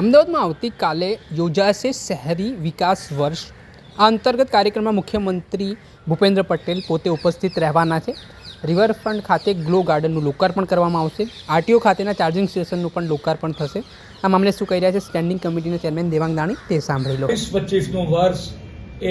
અમદાવાદમાં આવતીકાલે યોજાશે શહેરી વિકાસ વર્ષ. આ અંતર્ગત કાર્યક્રમમાં મુખ્યમંત્રી ભૂપેન્દ્ર પટેલ પોતે ઉપસ્થિત રહેવાના છે. રિવરફ્રન્ટ ખાતે ગ્લો ગાર્ડનનું લોકાર્પણ કરવામાં આવશે. આરટીઓ ખાતેના ચાર્જિંગ સ્ટેશનનું પણ લોકાર્પણ થશે. આ મામલે શું કહી રહ્યા છે સ્ટેન્ડિંગ કમિટીના ચેરમેન દેવાંગ દાણી તે સાંભળી લો. વીસ પચીસનું વર્ષ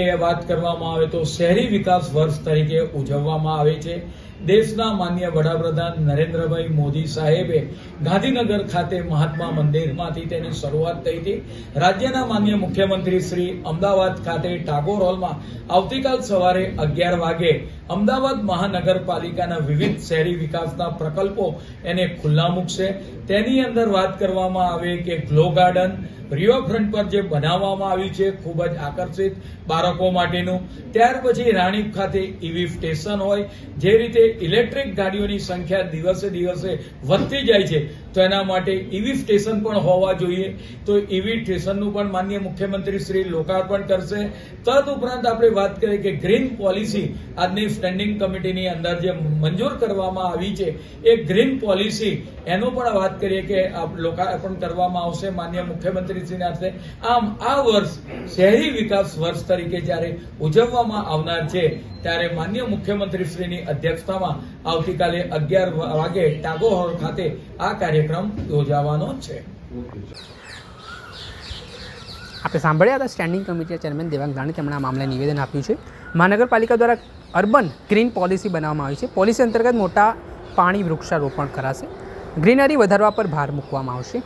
એ વાત કરવામાં આવે તો શહેરી વિકાસ વર્ષ તરીકે ઉજવવામાં આવે છે. દેશના માન્ય વડાપ્રધાન નરેન્દ્રભાઈ મોદી સાહેબે ગાંધીનગર ખાતે મહાત્મા મંદિરમાંથી તેની શરૂઆત થઈ હતી. રાજ્યના માન્ય મુખ્યમંત્રી શ્રી અમદાવાદ ખાતે ટાગોર હોલમાં આવતીકાલ સવારે અગિયાર વાગે અમદાવાદ મહાનગરપાલિકાના વિવિધ શહેરી વિકાસના પ્રકલ્પો એને ખુલ્લા મૂકશે. તેની અંદર વાત કરવામાં આવે કે ગ્લો ગાર્ડન રિવરફ્રન્ટ પર જે બનાવવામાં આવ્યું છે, ખૂબ જ આકર્ષિત બાળકો માટેનું. ત્યાર પછી રાણીપ ખાતે ઈવી સ્ટેશન હોય, જે રીતે ઇલેક્ટ્રિક ગાડીઓની સંખ્યા દિવસે દિવસે વધતી જાય છે. તો એના માટે ઈવી સ્ટેશન પણ હોવા જોઈએ. તો ઈવી સ્ટેશનનું પણ માન્ય મુખ્યમંત્રી શ્રી લોકાર્પણ કરશે. તદ ઉપરાંત આપણે વાત કરીએ કે ગ્રીન પોલિસી આજની સ્ટેન્ડિંગ કમિટીની અંદર જે મંજૂર કરવામાં આવી છે, એ ગ્રીન પોલિસી એનો પણ વાત કરીએ કે લોકાર્પણ કરવામાં આવશે માન્ય મુખ્યમંત્રીશ્રીના હસ્તે. આમ આ વર્ષ શહેરી વિકાસ વર્ષ તરીકે જ્યારે ઉજવવામાં આવનાર છે, ત્યારે માન્ય મુખ્યમંત્રીશ્રીની અધ્યક્ષતામાં આવતીકાલે અગિયાર વાગે ટાગોર ખાતે આ કાર્યક્રમ યોજાવાનો છે. આપણે સાંભળ્યા હતા સ્ટેન્ડિંગ કમિટીના ચેરમેન દેવાંગ દાણી તેમણે આ મામલે નિવેદન આપ્યું છે. મહાનગરપાલિકા દ્વારા અર્બન ગ્રીન પોલિસી બનાવવામાં આવી છે. પોલિસી અંતર્ગત મોટા પાણી વૃક્ષારોપણ કરાશે. ગ્રીનરી વધારવા પર ભાર મૂકવામાં આવશે.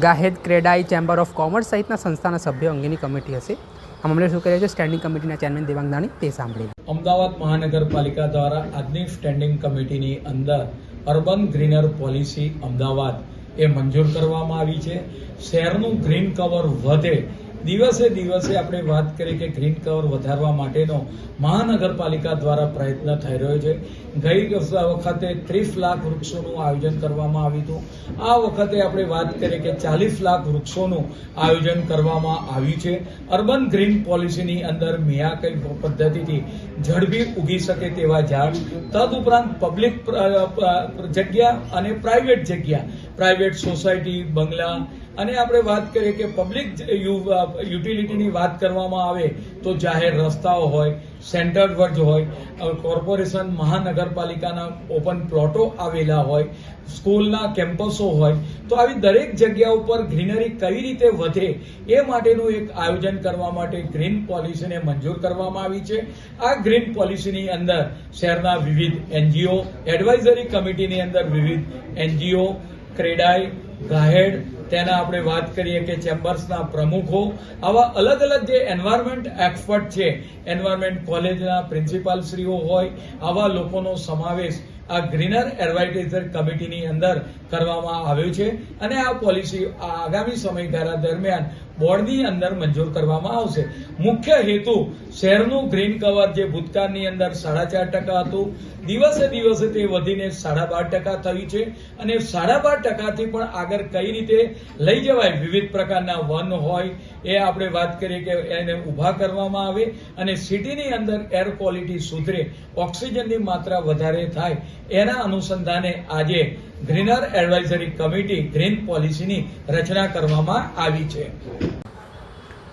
ગાહેદ ક્રેડાઈ ચેમ્બર ઓફ કોમર્સ સહિતના સંસ્થાના સભ્યો અંગેની કમિટી હશે. આ મામલે શું કરે છે સ્ટેન્ડિંગ કમિટીના ચેરમેન દેવાંગ દાણી તે સાંભળી. અમદાવાદ મહાનગરપાલિકા દ્વારા આજની સ્ટેન્ડિંગ કમિટીની અંદર અર્બન ગ્રીનર પોલિસી અમદાવાદ એ મંજૂર કરવામાં આવી છે. શહેરનું ગ્રીન કવર વધે દિવસે દિવસે આપણે વાત કરી કે ગ્રીન કવર વધારવા માટેનો મહાનગરપાલિકા દ્વારા પ્રયત્ન થઈ રહ્યો છે. ગઈ વખતે ત્રીસ લાખ વૃક્ષોનું આયોજન કરવામાં આવ્યું હતું. આ વખતે આપણે વાત કરીએ કે ચાલીસ લાખ વૃક્ષોનું આયોજન કરવામાં આવ્યું છે. અર્બન ગ્રીન પોલિસીની અંદર મિયાકઈ પદ્ધતિથી ઝડપી ઉગી શકે તેવા ઝાડ, તદ ઉપરાંત પબ્લિક જગ્યા અને પ્રાઇવેટ જગ્યા પ્રાઇવેટ સોસાયટી, બંગલા અને આપણે વાત કરીએ કે પબ્લિક યુટિલિટીની વાત કરવામાં આવે તો જાહેર રસ્તાઓ હોય, સેન્ટર વર્જ હોય કોર્પોરેશન મહાનગરપાલિકાના ઓપન પ્લોટો આવેલા હોય, સ્કૂલના કેમ્પસો હોય, તો આવી દરેક જગ્યા ઉપર ગ્રીનરી કઈ રીતે વધે એ માટેનું એક આયોજન કરવા માટે ગ્રીન પોલિસીને મંજૂર કરવામાં આવી છે. આ ગ્રીન પોલિસીની અંદર શહેરના વિવિધ એનજીઓ, એડવાઇઝરી કમિટીની અંદર વિવિધ એનજીઓ ક્રેડાઈ, ગાહેડ, તેના આપણે વાત કરીએ કે ચેમ્બર્સના પ્રમુખો. આવા અલગ અલગ જે એન્વાયરમેન્ટ એક્સપર્ટ છે એન્વાયરમેન્ટ કોલેજના પ્રિન્સિપાલશ્રીઓ હોય, આવા લોકોનો સમાવેશ આ ગ્રીનર એડવાઇઝર કમિટીની અંદર કરવામાં આવ્યું છે અને આ પોલિસી આગામી સમયગાળા દરમિયાન બોર્ડની અંદર મંજૂર કરવામાં આવશે. મુખ્ય હેતુ શહેરનું ગ્રીન કવર જે ભૂતકાળની અંદર સાડા ચાર ટકા હતું, દિવસે દિવસે તે વધીને સાડા બાર ટકા થયું છે અને સાડા બાર ટકાથી પણ આગળ કઈ રીતે લઈ જવાય વિવિધ પ્રકારના વન હોય એ આપણે વાત કરીએ કે એને ઊભા કરવામાં આવે અને સિટીની અંદર એર ક્વોલિટી સુધરે, ઓક્સિજનની માત્રા વધારે થાય એના અનુસંધાને આજે ગ્રીનર એડવાઇઝરી કમિટી ગ્રીન પોલિસીની રચના કરવામાં આવી છે.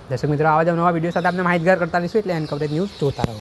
દર્શક મિત્રો, આવા જ નવા વીડિયો સાથે આપણે માહિતગાર કરતા રહીશું. એટલે એન કવરેજ ન્યૂઝ જોતા રહો.